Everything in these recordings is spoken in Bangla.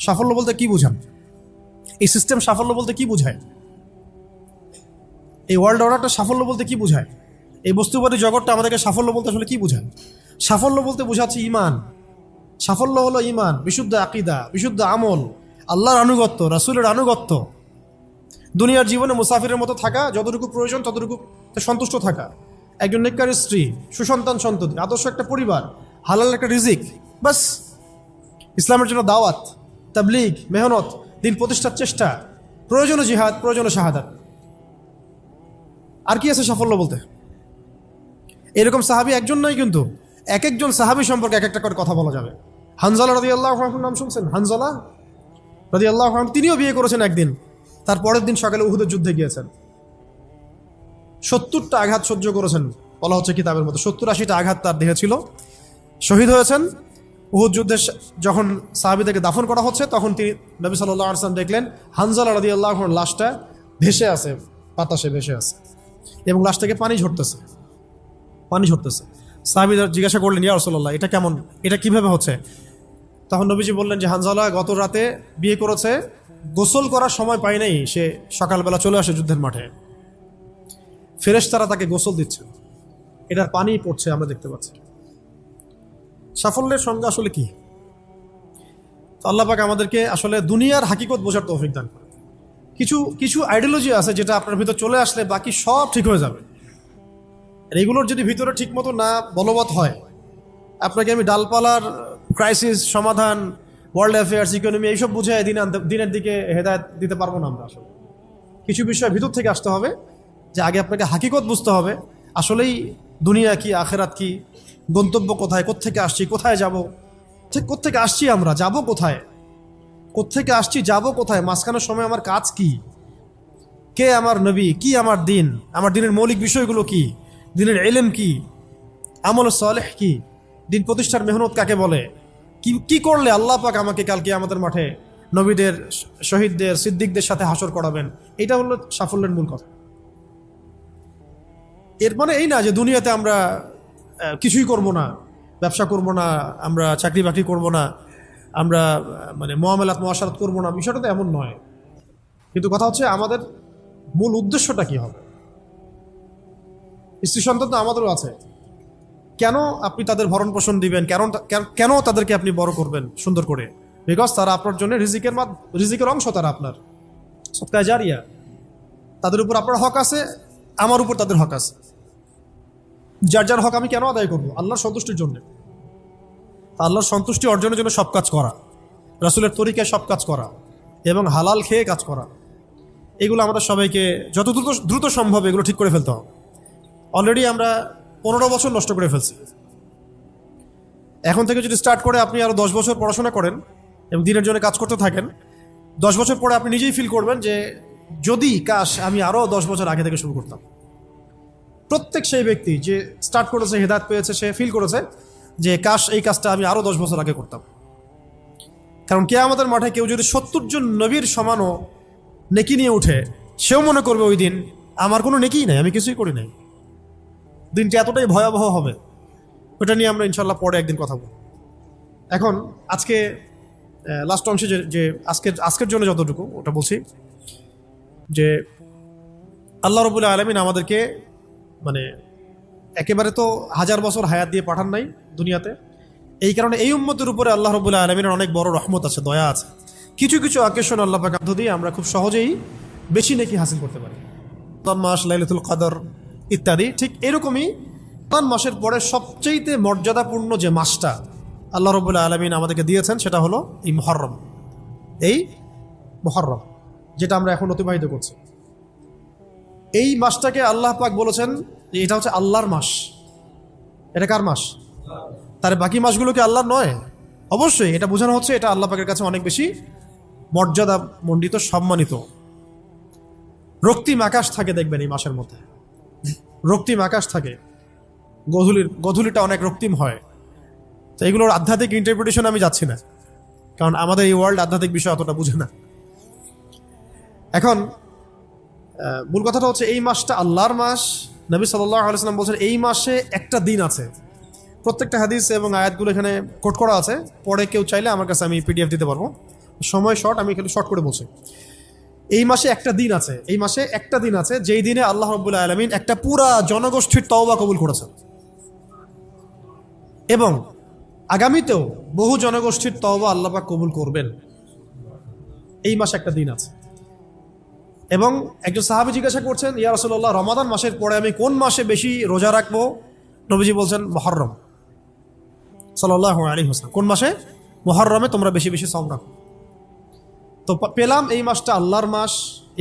সাফল্য বলতে কি বোঝান? এই সিস্টেম সাফল্য বলতে কি বোঝায়? এই ওয়ার্ল্ড অর্ডারটা সাফল্য বলতে কি বোঝায়? এই বস্তুবাদী জগৎটা আমাদেরকে সাফল্য বলতে আসলে কি বোঝায়? সাফল্য বলতে বোঝাচ্ছে ইমান। সাফল্য হলো ইমান, বিশুদ্ধ আকিদা, বিশুদ্ধ আমল, আল্লাহর আনুগত্য, রাসুলের আনুগত্য। দুনিয়ার জীবনে মুসাফিরের মতো থাকা, যতটুকু প্রয়োজন ততটুকু সন্তুষ্ট থাকা। একজন নেককারী স্ত্রী, সুসন্তান সন্ততি, আদর্শ একটা পরিবার, হালাল একটা রিজিক বাস ইসলামের জন্য দাওয়াত। তাবলিগ, মেহনত, দিন প্রতিষ্ঠার চেষ্টা, প্রয়োজনীয় জিহাদ, প্রয়োজনীয় শাহাদাত। আর কি আছে সাফল্য বলতে? এরকম সাহাবি একজন নয় কিন্তু এক একজন সাহাবি সম্পর্কে এক একটা করে কথা বলা যাবে। হানজালা রদি আল্লাহ নাম শুনছেন? হানজালা রদি আল্লাহ তিনিও বিয়ে করেছেন একদিন। তার পরের দিন সকালে উহুদের যুদ্ধে গিয়েছেন। সত্তরটা আঘাত সহ্য করেছেন, বলা হচ্ছে কিতাবের মতো সত্তর আশিটা আঘাত তার দেহে ছিল। শহীদ হয়েছেন। উহুদ যুদ্ধে যখন সাহাবিদেরকে দাফন করা হচ্ছে, তখন তিনি নবী সাল্লাহ আসলাম দেখলেন, হানজালা রদি আল্লাহ লাশটা ভেসে আছে, বাতাসে ভেসে আছে এবং লাশ থেকে পানি ঝরতেছে পানি ঝরতেছে। সাহাবিদার জিজ্ঞাসা করলেন, ইয়া রসল্লাহ এটা কেমন, এটা কীভাবে হচ্ছে? তখন নবীজি বললেন যে, হানজালা গত রাতে বিয়ে করেছে, গোসল করার সময় পায় নাই, সে সকালবেলা চলে আসে যুদ্ধের মাঠে। ফেরেশ তারা তাকে গোসল দিচ্ছে। এটার পানি পড়ছে, আমরা দেখতে পাচ্ছি। সাফল্যের সঙ্গে আসলে কি? তো আল্লাহ পাক আমাদেরকে আসলে দুনিয়ার হাকিকত বোঝার তৌফিক দান করে কিছু কিছু আইডিওলজি আছে যেটা আপনার ভিতর চলে আসলে বাকি সব ঠিক হয়ে যাবে। আর এগুলোর যদি ভিতরে ঠিকমতো না বলবৎ হয়, আপনাকে আমি ডালপালার ক্রাইসিস সমাধান ওয়ার্ল্ড অ্যাফেয়ার্স ইকোনমি এইসব বুঝে দিন দিনের দিকে হেদায়ত দিতে পারব না আমরা আসলে। কিছু বিষয় ভিতর থেকে আসতে হবে, যে আগে আপনাকে হাকিকত বুঝতে হবে। আসলেই দুনিয়া কি, আখেরাত কি, গন্তব্য কোথায়, কোত্থেকে আসছি, কোথায় যাব? ঠিক কোত্থেকে আসছি আমরা? যাব কোথায়? কোত্থেকে আসছি, যাব কোথায়? মাঝখানের সময় আমার কাজ কি? কে আমার নবী? কি আমার দিন? আমার দিনের মৌলিক বিষয়গুলো কি? দিনের এলেম কি? আমল সালেহ কি? দিন প্রতিষ্ঠার মেহনত কাকে বলে? কি কি করলে আল্লাহ পাক আমাকে কালকে আমাদের মাঠে নবীদের, শহীদদের, সিদ্দিকদের সাথে হাসর করাবেন? এটা হলো সাফল্যের মূল কথা। এর মানে এই না যে দুনিয়াতে আমরা কিছুই করব না, ব্যবসা করব না, আমরা চাকরি বাকরি করব না, আমরা মানে মহামেলাত মোয়াশারত করব না বিষয়টা তো এমন নয়। কিন্তু কথা হচ্ছে আমাদের মূল উদ্দেশ্যটা কি হবে? স্ত্রী সন্তান তো আমাদেরও আছে। কেন আপনি তাদের ভরণ পোষণ দিবেন? কেন কেন- তাদেরকে আপনি বড় করবেন সুন্দর করে? বিকজ তারা আপনার জন্য রিজিকের রিজিকের অংশ তারা আপনার। সৎকায় জারিয়া। তাদের উপর আপনার হক আছে, আমার উপর তাদের হক আছে। যার যার হক আমি কেন আদায় করব? আল্লাহর সন্তুষ্টির জন্য। আল্লাহর সন্তুষ্টি অর্জনের জন্য সব কাজ করা। রাসুলের তরিকায় সব কাজ করা। এবং হালাল খেয়ে কাজ করা। এগুলো আমাদের সবাইকে যত দ্রুত দ্রুত সম্ভব এগুলো ঠিক করে ফেলতে হবে। অলরেডি আমরা পনেরো বছর নষ্ট করে ফেলছি। এখন থেকে যদি স্টার্ট করে আপনি আরও দশ বছর পড়াশোনা করেন এবং দিনের জন্য কাজ করতে থাকেন, দশ বছর পরে আপনি নিজেই ফিল করবেন যে যদি, কাশ, আমি আরও দশ বছর আগে থেকে শুরু করতাম। প্রত্যেক সেই ব্যক্তি যে স্টার্ট করেছে, হেদায়ত পেয়েছে, সে ফিল করেছে যে কাশ, এই কাজটা আমি আরও দশ বছর আগে করতাম। কারণ কে আমাদের মাঠে কেউ যদি সত্তর জন নবীর সমানও নেকি নিয়ে উঠে, সেও মনে করবে ওই দিন আমার কোনো নেকিই নাই, আমি কিছুই করি নাই। দিনটি এতটাই ভয়াবহ হবে, ওটা নিয়ে আমরা ইনশাল্লাহ পরে একদিন কথা বলব। এখন আজকে লাস্ট অংশে যে যে আজকের আজকের জন্য যতটুকু, ওটা বলছি যে আল্লাহ রবুল্লা আলমিন আমাদেরকে মানে একেবারে তো হাজার বছর হায়াত দিয়ে পাঠান নাই দুনিয়াতে। এই কারণে এই উম্মতের উপরে আল্লাহ রবুল্লা আলমিনের অনেক বড় রহমত আছে, দয়া আছে। কিছু কিছু আকর্ষণ আল্লাহ মধ্য দিয়ে আমরা খুব সহজেই বেশি নেকি হাসিল করতে পারি। রমজান মাস, লাইলাতুল কদর ইত্যাদি, ঠিক এরকমই রমজান মাসের পরে সবচেয়ে মর্যাদাপূর্ণ যে মাসটা আল্লাহ রবুল্লা আলমিন আমাদেরকে দিয়েছেন, সেটা হলো এই মহরম। এই মহরম, যেটা আমরা এখন অতিবাহিত করছি। এই মাসটাকে আল্লাহ পাক বলেছেন যে এটা হচ্ছে আল্লাহর মাস। এটা কার মাস? তার বাকি মাসগুলো কি আল্লাহর নয়? অবশ্যই, এটা বোঝানো হচ্ছে এটা আল্লাহ পাকের কাছে অনেক বেশি মর্যাদা মণ্ডিত, সম্মানিত। রক্তিম আকাশ থাকে দেখবেন এই মাসের মধ্যে। রক্তিম আকাশ থাকে। গধূলির, গধূলিটা অনেক রক্তিম হয়। তো এগুলোর আধ্যাত্মিক ইন্টারপ্রিটেশন আমি যাচ্ছি না। কারণ আমাদের এই ওয়ার্ল্ড আধ্যাত্মিক বিষয় অতটা বুঝে না। এখন মূল কথাটা হচ্ছে এই মাসটা আল্লাহর মাস। নবী সাল্লাহ আলাইসাল্লাম বলছেন, এই মাসে একটা দিন আছে। প্রত্যেকটা হাদিস এবং আয়াতগুলো এখানে কোট করা আছে। পরে কেউ চাইলে আমার কাছে আমি পিডিএফ দিতে পারব। সময় শর্ট আমি এখানে শর্ট করে বলছি। এই মাসে একটা দিন আছে। এই মাসে একটা দিন আছে, যেই দিনে আল্লাহ রব্বুল্লাহ আলমিন একটা পুরা জনগোষ্ঠীর তওবা কবুল করেছেন। এবং আগামীতেও বহু জনগোষ্ঠীর তওবা আল্লাহ কবুল করবেন। এই মাসে একটা দিন আছে। এবং একজন সাহাবি জিজ্ঞাসা করছেন, ইয়া রসল্লাহ রমাদান মাসের পরে আমি কোন মাসে বেশি রোজা রাখব? নবীজি বলছেন, মহরম। সাল্লাহ আলী হোসেন কোন মাসে? মহরমে তোমরা বেশি বেশি সম রাখো। তো পেলাম এই মাসটা আল্লাহর মাস,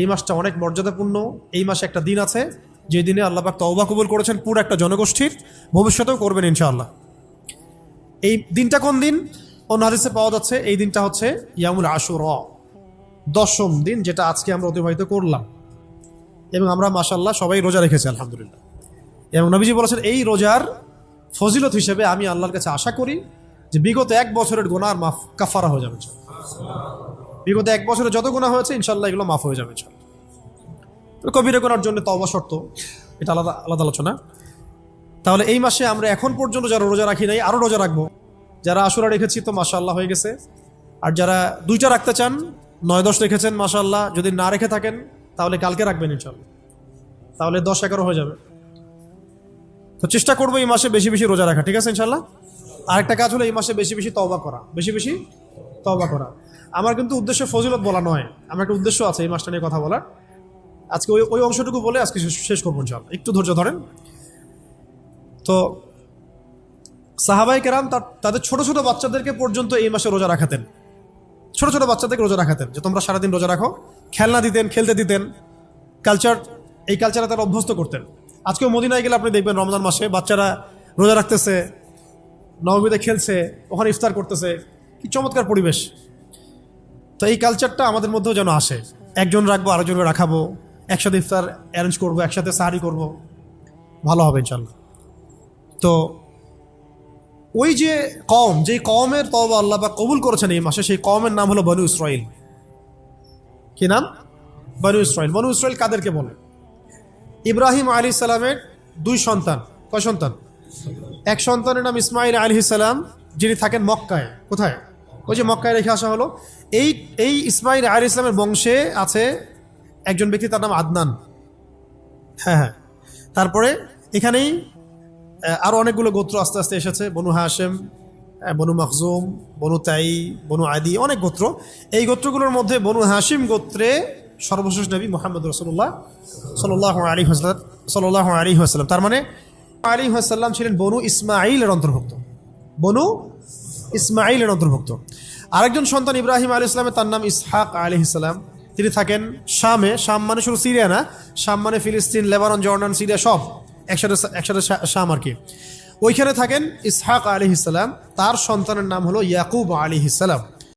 এই মাসটা অনেক মর্যাদাপূর্ণ, এই মাসে একটা দিন আছে, যে দিনে আল্লাহ পাক তওবা কবুল করেছেন পুরো একটা জনগোষ্ঠীর, ভবিষ্যতেও করবেন ইনশাআল্লাহ। এই দিনটা কোন দিন? অন্য হাদিসে পাওয়া যাচ্ছে, এই দিনটা হচ্ছে ইয়ামুল আশুর। দশম দিন যেটা আজকে আমরা অতিবাহিত করলাম। এবং আমরা মাসাল্লাহ সবাই রোজা রেখেছি, আলহামদুলিল্লাহ। এবং নবীজি বলেছেন, এই রোজার ফজিলত হিসেবে আমি আল্লাহর কাছে আশা করি যে বিগত এক বছরের গোনার মাফ, কাফারা হয়ে যাবে। বিগত এক বছরে যত গোনা হয়েছে ইনশাল্লাহ এগুলো মাফ হয়ে যাবে তো কবিরা গোনার জন্য তওবা শর্ত এটা আলাদা আলাদা আলোচনা। তাহলে এই মাসে আমরা এখন পর্যন্ত যারা রোজা রাখি নাই আরও রোজা রাখব। যারা আশুরা রেখেছি তো মাশাল্লাহ হয়ে গেছে। আর যারা দুইটা রাখতে চান নয় দশ রেখেছেন মাশাল্লাহ যদি না রেখে থাকেন, তাহলে কালকে রাখবেন ইনশাল্লাহ তাহলে দশ এগারো হয়ে যাবে। তো চেষ্টা করব এই মাসে বেশি বেশি রোজা রাখা, ঠিক আছে ইনশাল্লাহ আরেকটা কাজ হলো, এই মাসে বেশি বেশি তওবা করা, বেশি বেশি তওবা করা। আমার কিন্তু উদ্দেশ্য ফজিলত বলা নয়, আমার একটা উদ্দেশ্য আছে এই মাসটা নিয়ে কথা বলার। আজকে ওই ওই অংশটুকু বলে আজকে শেষ- করব ইনশাল্লাহ একটু ধৈর্য ধরেন। তো সাহাবাই কেরাম তাদের ছোট ছোট বাচ্চাদেরকে পর্যন্ত এই মাসে রোজা রাখাতেন। ছোট ছোট বাচ্চাদেরকে রোজা রাখাতেন, যে তোমরা সারাদিন রোজা রাখো, খেলনা দিতেন, খেলতে দিতেন কালচার এই কালচারে তারা অভ্যস্ত করতেন। আজকেও মদিনায় গেলে আপনি দেখবেন রমজান মাসে বাচ্চারা রোজা রাখতেছে, নবমীতে খেলছে, ওখানে ইফতার করতেছে, কি চমৎকার পরিবেশ। তো এই কালচারটা আমাদের মধ্যেও যেন আসে। একজন রাখব, আরেকজনকে রাখাবো, একসাথে ইফতার অ্যারেঞ্জ করব, একসাথে সাহারি করব। ভালো হবে ইনশাল্লাহ তো ওই যে কম যে কমের তবা আল্লাহ বা কবুল করেছেন এই মাসে, সেই কমের নাম হলো বনু ইসরাইল কি নাম? বনু ইসরাইল বনু ইসরাইল কাদেরকে বলে? ইব্রাহিম আলী সালামের দুই সন্তান। কয় সন্তান? এক সন্তানের নাম ইসমাইল আলী সালাম, যিনি থাকেন মক্কায়। কোথায়? ওই যে মক্কায় রেখে আসা হলো। এই এই ইসমাইল আলী ইসলামের বংশে আছে একজন ব্যক্তি, তার নাম আদনান। হ্যাঁ হ্যাঁ। তারপরে এখানেই আহ, আরও অনেকগুলো গোত্র আস্তে আস্তে এসেছে। বনু হাসেম বনু মখজুম বনু তাই বনু আদি অনেক গোত্র। এই গোত্রগুলোর মধ্যে বনু হাসিম গোত্রে সর্বশেষ নবী মোহাম্মদ রসুল্লাহ সাল্লাহ আলী হাসলাম সাল্লাহ আলী হাসলাম তার মানে আলী হাসাল্লাম ছিলেন বনু ইসমাইলের অন্তর্ভুক্ত। বনু ইসমাইলের অন্তর্ভুক্ত। আরেকজন সন্তান ইব্রাহিম আলী ইসলামের তার নাম ইসহাক আলী ইসলাম তিনি থাকেন শামে। শাম মানে শুধু সিরিয়া না শাম মানে ফিলিস্তিন লেবানন জর্ডান সিরিয়া সব। একসাথে একসাথে শাম আর কি। ওইখানে থাকেন ইসহাক আলী ইসলাম তার সন্তানের নাম হলো ইয়াকুব আলী ইসলাম